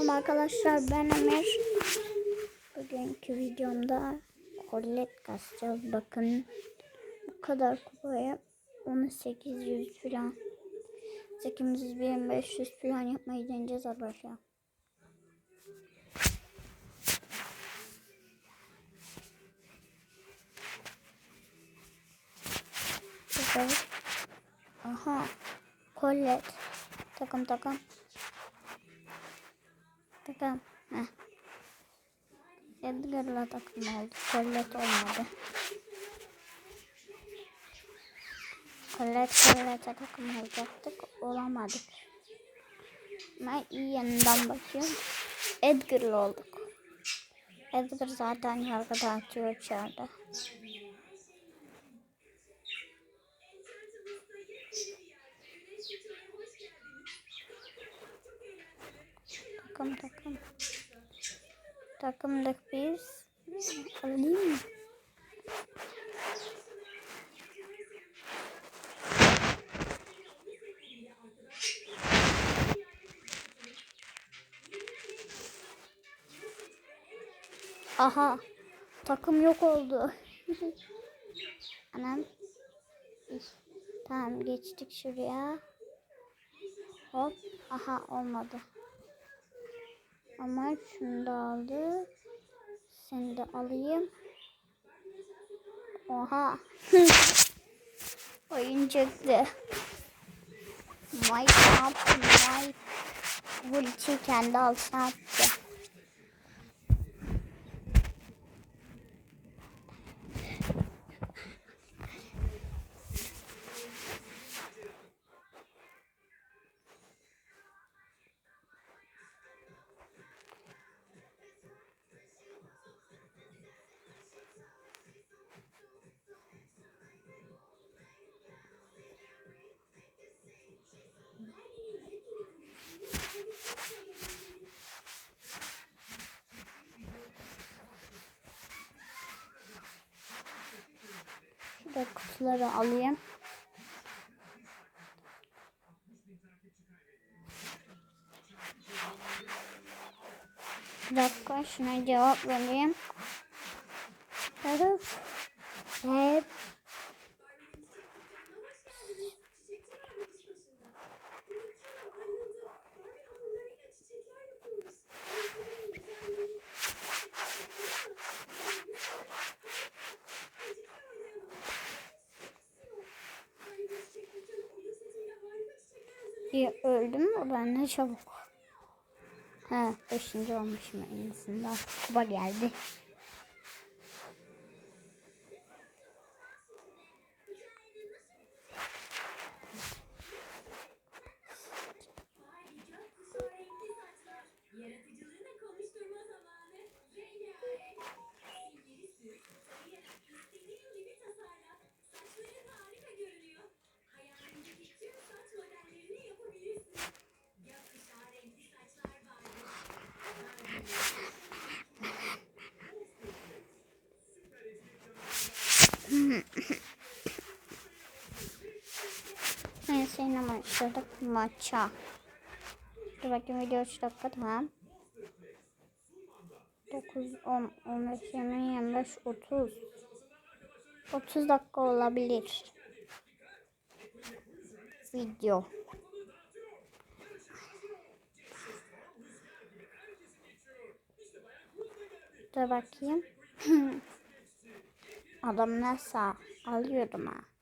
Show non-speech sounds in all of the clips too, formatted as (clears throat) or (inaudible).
Selam arkadaşlar ben Ömer. Bugünkü videomda kollet kasacağız. Bakın bu kadar kupaya 1800 falan 800 1500 falan yapmayı deneyeceğiz arkadaşlar. Aha. Kollet. Takım takım. Takım. Heh. Edgar'la takım oldu. Collet olmadı. Collet Collet'e takım olacaktık. Olamadık. Ben iyi yanından bakıyorum. Edgar'la olduk. Edgar zaten yargıda atıyor içeride. Takım takım. Takımdık biz. Alayım mı? Aha. Takım yok oldu. (laughs) Anam. Tamam geçtik şuraya. Hop. Aha olmadı. Ama şunu da aldı. Seni de alayım. Oha. (laughs) Oyun çıktı. Mike yaptı. Mike. Ulti kendi altına attı. Kutuları alayım. Bir dakika şuna cevap vereyim. Taraf. Hep. İyi öldüm mü ben ne çabuk. Ha beşinci olmuşum en azından. Kuba geldi. Seninle başladık maça. Dur bakayım video 3 dakika tamam. 9, 10, 15, 20, 25, 30. 30 dakika olabilir. Video. Dur bakayım. (clears throat) Adam nasıl alıyorum ha.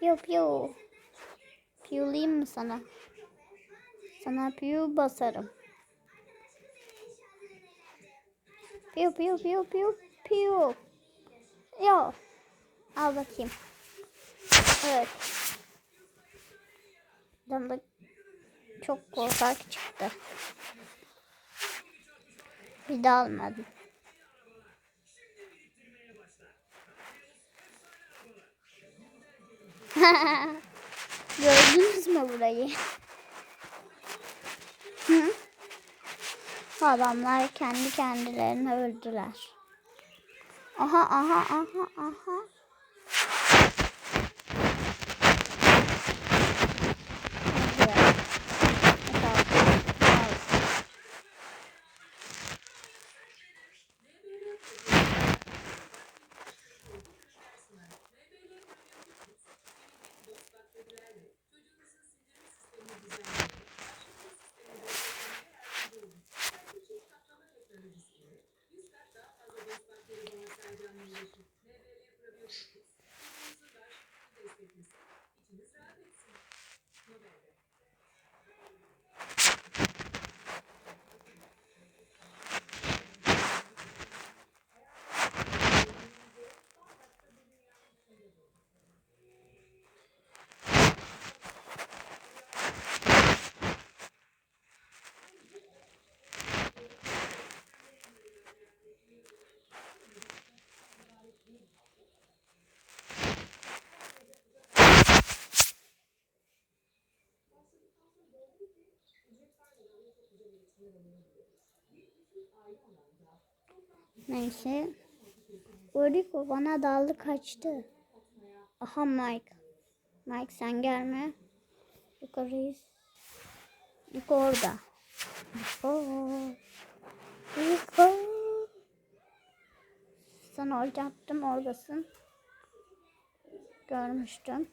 Piyo piyo. Piyulayım mı sana? Sana piyo basarım. Piyo piyo piyo piyo piyo. Yo. Al bakayım. Evet. Adam da çok korkak çıktı. Bir daha almadım. (laughs) Gördünüz mü burayı? Hı? Adamlar kendi kendilerini öldüler. Aha aha aha aha. Evet. Neyse. Oriko bana daldı kaçtı. Aha Mike. Mike sen gelme. Yukarıyız. Yuko orada. Yuko. Yuko. Sana olacaktım oradasın. Görmüştüm.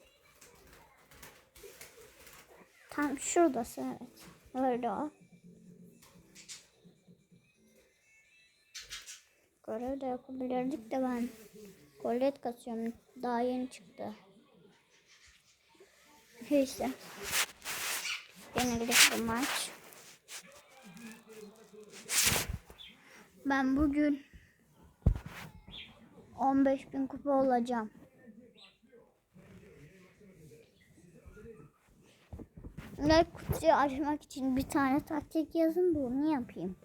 Tam şuradasın evet. Öyle o. Görev de yapabilirdik de ben kolet kasıyorum. Daha yeni çıktı. Neyse. Yenilik bir maç. Ben bugün 15 bin kupa olacağım. Ve kutuyu açmak için bir tane taktik yazın bunu yapayım.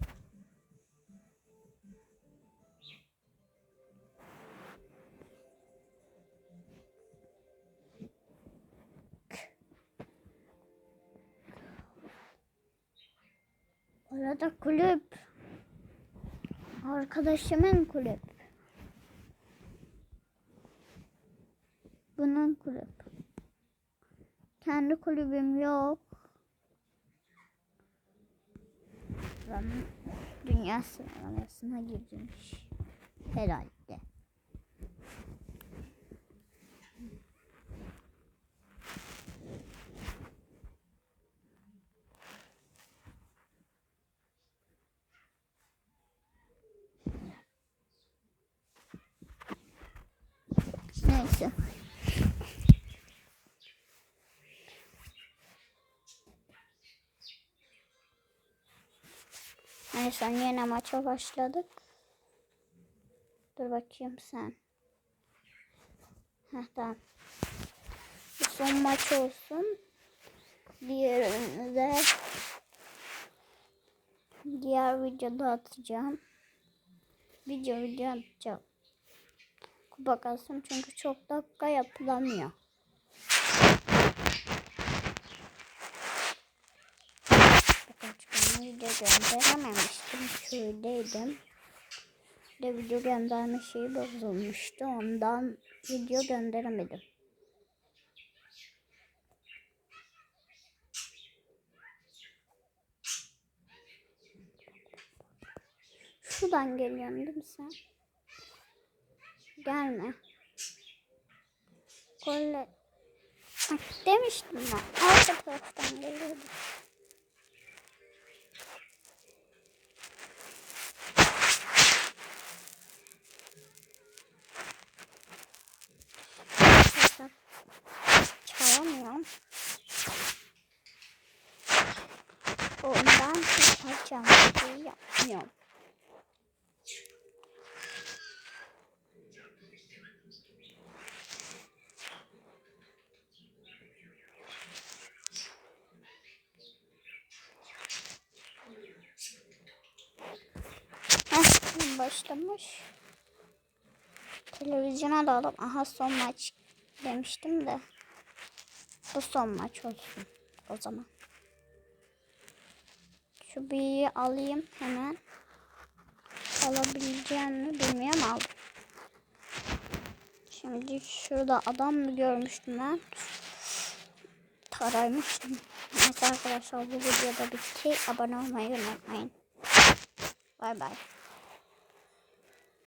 Orada kulüp. Arkadaşımın kulüp. Bunun kulüp. Kendi kulübüm yok. Ben dünya sıralamasına girmiş. Herhalde. Neyse. Neyse yine maça başladık. Dur bakayım sen. Heh tamam. Bu son maç olsun. Diğerini de diğer videoda atacağım. Video video atacağım. Kupa kalsın çünkü çok dakika yapılamıyor. Gönderememiştim. Köydeydim. Bir de video gönderme şeyi bozulmuştu. Ondan video gönderemedim. Şuradan geliyorsun değil mi sen? Gelme. Kolle. Demiştim ben. Arka taraftan geliyordu. Zaten Çalamıyorum. Ondan hiç açacağım şey yapmıyorum. Başlamış. Televizyona da alıp aha son maç demiştim de. Bu son maç olsun o zaman. Şu büyüğü alayım hemen. Alabileceğim mi bilmiyorum aldım. Şimdi şurada adam mı görmüştüm ben? Taraymıştım. Neyse arkadaşlar bu videoda bitti. Abone olmayı unutmayın. Bay bay.